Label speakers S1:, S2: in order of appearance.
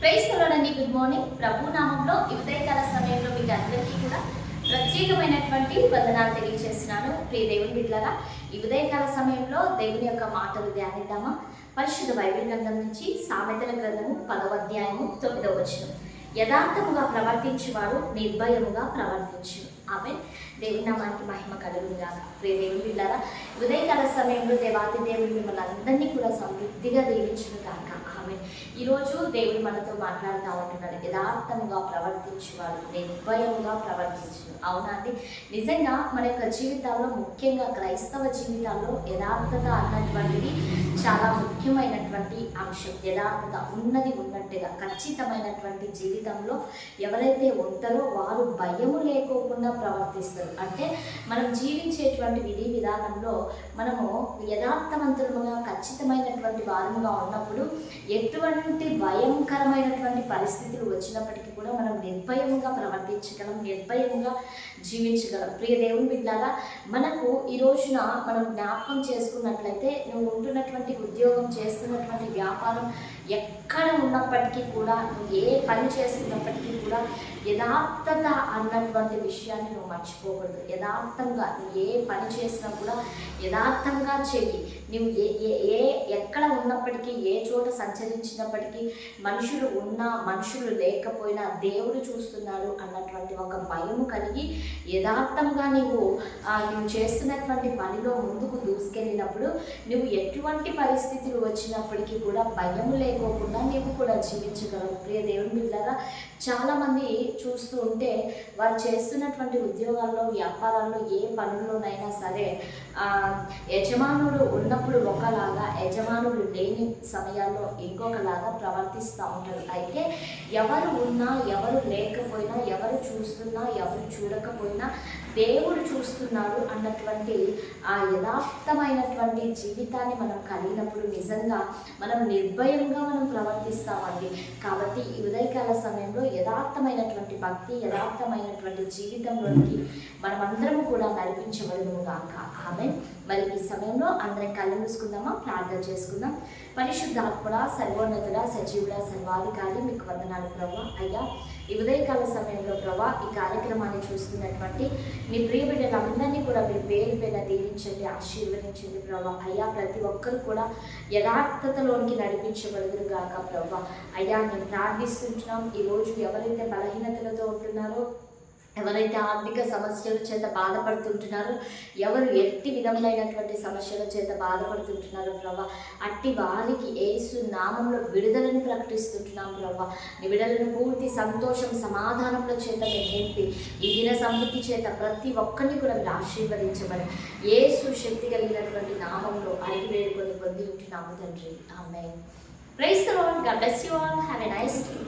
S1: Price తోడండి good morning ప్రభు నామంలో ఉదయకాల సమయంలో మీకు అందరికీ కూడా ప్రత్యేకమైనటువంటి వందనాలు తెలియజేస్తున్నాను ప్రియ దేవుని బిడ్డలారా ఈ ఉదయకాల సమయంలో దేవుని యొక్క మాటలు ధ్యానిద్దామా? పరిశుద్ధ బైబిల్ గ్రంథం నుంచి సామెతల గ్రంథము పదవ అధ్యాయము తొమ్మిదవ వచనం. యథార్థముగా ప్రవర్తించువాడు నిర్భయముగా ప్రవర్తించు. ఆమె దేవుని నామానికి మహిమ కలుగుగా ప్రియ దేవుని బిడ్డారా ఉదయకాల సమయంలో దేవాతి దేవుడు మిమ్మల్ని అందరినీ కూడా సమృద్ధిగా దీవించిన కాక ఆమె ఈరోజు దేవుడు మనతో మాట్లాడుతూ ఉంటున్నాడు. యథార్థంగా ప్రవర్తించేవాడు నిర్భయంగా ప్రవర్తించు అవునా అండి? నిజంగా మన యొక్క జీవితాల్లో ముఖ్యంగా క్రైస్తవ జీవితాల్లో యథార్థత అన్నటువంటిది చాలా ముఖ్యమైనటువంటి అంశం. యథార్థత ఉన్నది ఉన్నట్టుగా ఖచ్చితమైనటువంటి జీవితంలో ఎవరైతే ఉంటారో వారు భయము లేకోకుండా ప్రవర్తిస్తారు. అంటే మనం జీవించేటువంటి విధి విధానంలో మనము యథార్థవంతులుగా ఖచ్చితమైనటువంటి వారముగా ఉన్నప్పుడు ఎటువంటి భయంకరమైనటువంటి పరిస్థితులు వచ్చినప్పటికీ కూడా మనం నిర్భయముగా ప్రవర్తించగలం నిర్భయముగా జీవించగలం. ప్రియ దేవుని బిడ్డారా మనకు ఈ రోజున మనం జ్ఞాపకం చేసుకున్నట్లయితే నువ్వు ఉంటున్నటువంటి ఉద్యోగం చేస్తున్నటువంటి వ్యాపారం ఎక్కడ ఉన్నప్పటికీ కూడా నువ్వు ఏ పని చేస్తున్నప్పటికీ కూడా యథార్థత అన్నటువంటి విషయాన్ని నువ్వు మర్చిపోకూడదు. యథార్థంగా నువ్వు ఏ పని చేసినా కూడా యథార్థంగా చెయ్యి. నువ్వు ఏ ఏ ఎక్కడ ఉన్నప్పటికీ ఏ చోట సంచరించినప్పటికీ మనుషులు ఉన్నా మనుషులు లేకపోయినా దేవుడు చూస్తున్నాడు అన్నటువంటి ఒక భయం కలిగి యథార్థంగా నీవు నువ్వు చేస్తున్నటువంటి పనిలో ముందు దూసుకెళ్ళినప్పుడు నువ్వు ఎటువంటి పరిస్థితులు వచ్చినప్పటికీ కూడా భయం లేకోకుండా నువ్వు కూడా జీవించగలవు. ప్రియ దేవుని బిడ్డలారా చాలామంది చూస్తూ ఉంటే వారు చేస్తున్నటువంటి ఉద్యోగాల్లో వ్యాపారాల్లో ఏ పనుల్లోనైనా సరే యజమానుడు ఉన్నప్పుడు ఒకలాగా యజమానుడు లేని సమయాల్లో ఇంకొకలాగా ప్రవర్తిస్తూ ఉంటారు అయితే ఎవరు ఉన్నా ఎవరు లేకపోయినా ఎవరు చూస్తున్నా ఎవరు చూడకపోయినా దేవుడు చూస్తున్నాడు అన్నటువంటి ఆ యథార్థమైనటువంటి జీవితాన్ని మనం కలిగినప్పుడు నిజంగా మనం నిర్భయంగా మనం ప్రవర్తిస్తామండి. కాబట్టి ఈ ఉదయకాల సమయంలో యథార్థమైనటువంటి భక్తి యథార్థమైనటువంటి జీవితంలోనికి మనమందరం కూడా నడిపించబడును గాక. ఆమె మరి ఈ సమయంలో అందరం కళ్ళు మూసుకుందామా? ప్రార్థన చేసుకుందాం. పరిశుద్ధాత్మడ సర్వోన్నతుడ సజీవుడ సర్వాధికారి మీకు వందనాలు ప్రభా. అయ్యా ఈ ఉదయకాల సమయంలో ప్రభా ఈ కార్యక్రమాన్ని చూస్తున్నటువంటి మీ ప్రియ బిడ్డలందరినీ కూడా మీరు పేరు పేరు దీవించండి ఆశీర్వదించండి ప్రభా. అయ్యా ప్రతి ఒక్కరు కూడా యథార్థతలోనికి నడిపించగలుగురు గాక ప్రభా. అయ్యా నేను ప్రార్థిస్తుంటున్నాం. ఈరోజు ఎవరైతే బలహీనతలతో ఉంటున్నారో ఎవరైతే ఆర్థిక సమస్యల చేత బాధపడుతుంటున్నారో ఎవరు ఎట్టి విధములైనటువంటి సమస్యల చేత బాధపడుతుంటున్నారో ప్రభా అట్టి వారికి ఏసు నామంలో విడుదలను ప్రకటిస్తుంటున్నాం ప్రభా. నీ విడుదలను పూర్తి సంతోషం సమాధానంలో చేత నింపి ఈ దిన సమృద్ధి చేత ప్రతి ఒక్కరిని కూడా మీరు ఆశీర్వదించబడి ఏసు శక్తి కలిగినటువంటి నామంలో అడిగి వేడుకొని పొంది ఉంటున్నాము తండ్రి. ఆమె praise the God bless you all. Have a nice day.